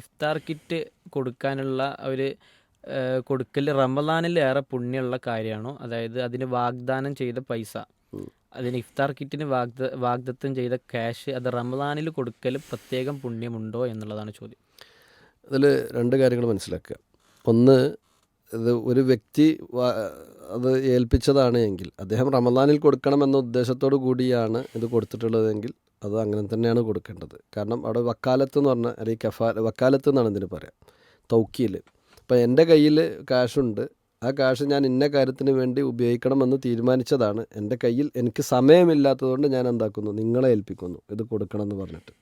ഇഫ്താർ kit കൊടുക്കാനുള്ള ഒരു കൊടുക്കൽ റമദാനിൽ ഏറെ പുണ്യമുള്ള കാര്യമാണോ? അതായത് അതിന് വാഗ്ദാനം ചെയ്ത പൈസ. അതിന് ഇഫ്താർ കിറ്റിന് വാഗ്ദ വാഗ്ദത്തം ചെയ്ത ക്യാഷ് അത് റമദാനിൽ കൊടുക്കൽ പ്രത്യേകം പുണ്യമുണ്ടോ എന്നുള്ളതാണ് ചോദ്യം. അതിൽ രണ്ട് കാര്യങ്ങൾ മനസ്സിലാക്കുക. ഒന്ന് ഇത് ഒരു വ്യക്തി അത് ഏൽപ്പിച്ചതാണ് എങ്കിൽ അദ്ദേഹം റമദാനിൽ കൊടുക്കണമെന്ന ഉദ്ദേശത്തോടു കൂടിയാണ് ഇത് കൊടുത്തിട്ടുള്ളതെങ്കിൽ അത് അങ്ങനെ തന്നെയാണ് കൊടുക്കേണ്ടത്. കാരണം അവിടെ വക്കാലത്ത് എന്ന് പറഞ്ഞാൽ അല്ലെങ്കിൽ കഫാ വക്കാലത്ത് എന്നാണ് ഇതിന് പറയാം. തൗക്കീൽ ഇപ്പം എന്റെ കയ്യിൽ കാശുണ്ട് ആ കാശ് ഞാൻ ഇന്ന കാര്യത്തിന് വേണ്ടി ഉപയോഗിക്കണമെന്ന് തീരുമാനിച്ചതാണ്. എന്റെ കയ്യിൽ എനിക്ക് സമയമില്ലാത്തതുകൊണ്ട് ഞാൻ എന്താക്കുന്നു? നിങ്ങളെ ഏൽപ്പിക്കുന്നു. ഇത് കൊടുക്കണമെന്ന് പറഞ്ഞിട്ട്.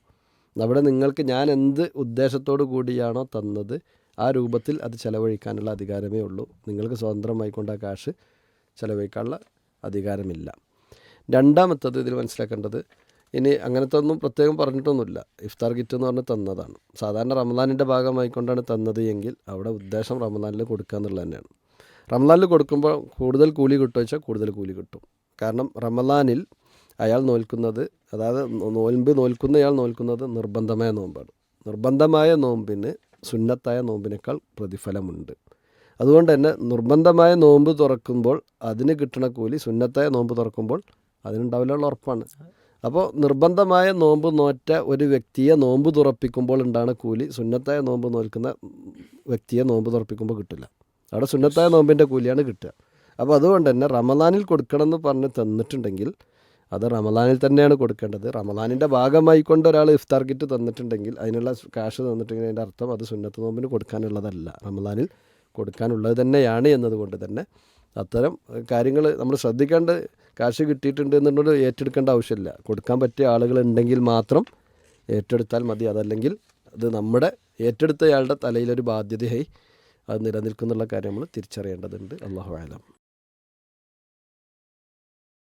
അവിടെ നിങ്ങൾക്ക് ഞാൻ എന്ത് ഉദ്ദേശത്തോടു കൂടിയാണോ തന്നത് ആ രൂപത്തിൽ അത് ചെലവഴിക്കാനുള്ള അധികാരമേ ഉള്ളൂ. നിങ്ങൾക്ക് സ്വതന്ത്രമായിക്കൊണ്ട് ആ കാശ് ചെലവഴിക്കാനുള്ള അധികാരമില്ല. രണ്ടാമത്തത് ഇതിൽ മനസ്സിലാക്കേണ്ടത് ഇനി അങ്ങനത്തെ ഒന്നും പ്രത്യേകം പറഞ്ഞിട്ടൊന്നുമില്ല. ഇഫ്താർ കിറ്റ് എന്ന് പറഞ്ഞ് തന്നതാണ്. സാധാരണ റമദാനിന്റെ ഭാഗമായിക്കൊണ്ടാണ് തന്നത് എങ്കിൽ അവിടെ ഉദ്ദേശം റമദാനിൽ കൊടുക്കുക എന്നുള്ളത് തന്നെയാണ്. റമദാനിൽ കൊടുക്കുമ്പോൾ കൂടുതൽ കൂലി കിട്ടുമോ വെച്ചാൽ കൂടുതൽ കൂലി കിട്ടും. കാരണം റമദാനിൽ അയാൾ നോൽക്കുന്നത് അതായത് നോൽമ്പ് നോൽക്കുന്ന അയാൾ നോൽക്കുന്നത് നിർബന്ധമായ നോമ്പാണ്. നിർബന്ധമായ നോമ്പിന് സുന്നത്തായ നോമ്പിനേക്കാൾ പ്രതിഫലമുണ്ട്. അതുകൊണ്ട് തന്നെ നിർബന്ധമായ നോമ്പ് തുറക്കുമ്പോൾ അതിന് കിട്ടണ കൂലി സുന്നത്തായ നോമ്പ് തുറക്കുമ്പോൾ അതിനുണ്ടാവില്ല ഉറപ്പാണ്. അപ്പോൾ നിർബന്ധമായ നോമ്പ് നോറ്റ ഒരു വ്യക്തിയെ നോമ്പ് തുറപ്പിക്കുമ്പോൾ ഉണ്ടാണ് കൂലി? സുന്നത്തായ നോമ്പ് നോൽക്കുന്ന വ്യക്തിയെ നോമ്പ് തുറപ്പിക്കുമ്പോൾ കിട്ടില്ല. അവിടെ സുന്നത്തായ നോമ്പിന്റെ കൂലിയാണ് കിട്ടുക. അപ്പോൾ അതുകൊണ്ട് തന്നെ റമദാനിൽ കൊടുക്കണമെന്ന് പറഞ്ഞ് തന്നിട്ടുണ്ടെങ്കിൽ അത് റമദാനിൽ തന്നെയാണ് കൊടുക്കേണ്ടത്. റമദാനിന്റെ ഭാഗമായിക്കൊണ്ട് ഒരാൾ ഇഫ്താർ കിറ്റ് തന്നിട്ടുണ്ടെങ്കിൽ അതിനുള്ള കാശ് തന്നിട്ടുണ്ടെങ്കിൽ അതിന്റെ അർത്ഥം അത് സുന്നത്ത് നോമ്പിന് കൊടുക്കാനുള്ളതല്ല. റമദാനിൽ കൊടുക്കാനുള്ളത് തന്നെയാണ് എന്നതുകൊണ്ട് തന്നെ അത്തരം കാര്യങ്ങൾ നമ്മൾ ശ്രദ്ധിക്കേണ്ട കാശ് കിട്ടിയിട്ടുണ്ട് എന്നുള്ളത് ഏറ്റെടുക്കേണ്ട ആവശ്യമില്ല. കൊടുക്കാൻ പറ്റിയ ആളുകൾ ഉണ്ടെങ്കിൽ മാത്രം ഏറ്റെടുത്താൽ മതി. അതല്ലെങ്കിൽ അത് നമ്മുടെ ഏറ്റെടുത്തയാളുടെ തലയിലൊരു ബാധ്യതയായി അത് നിലനിൽക്കുന്നുള്ള കാര്യം നമ്മൾ തിരിച്ചറിയേണ്ടതുണ്ട്. അള്ളാഹു ആലം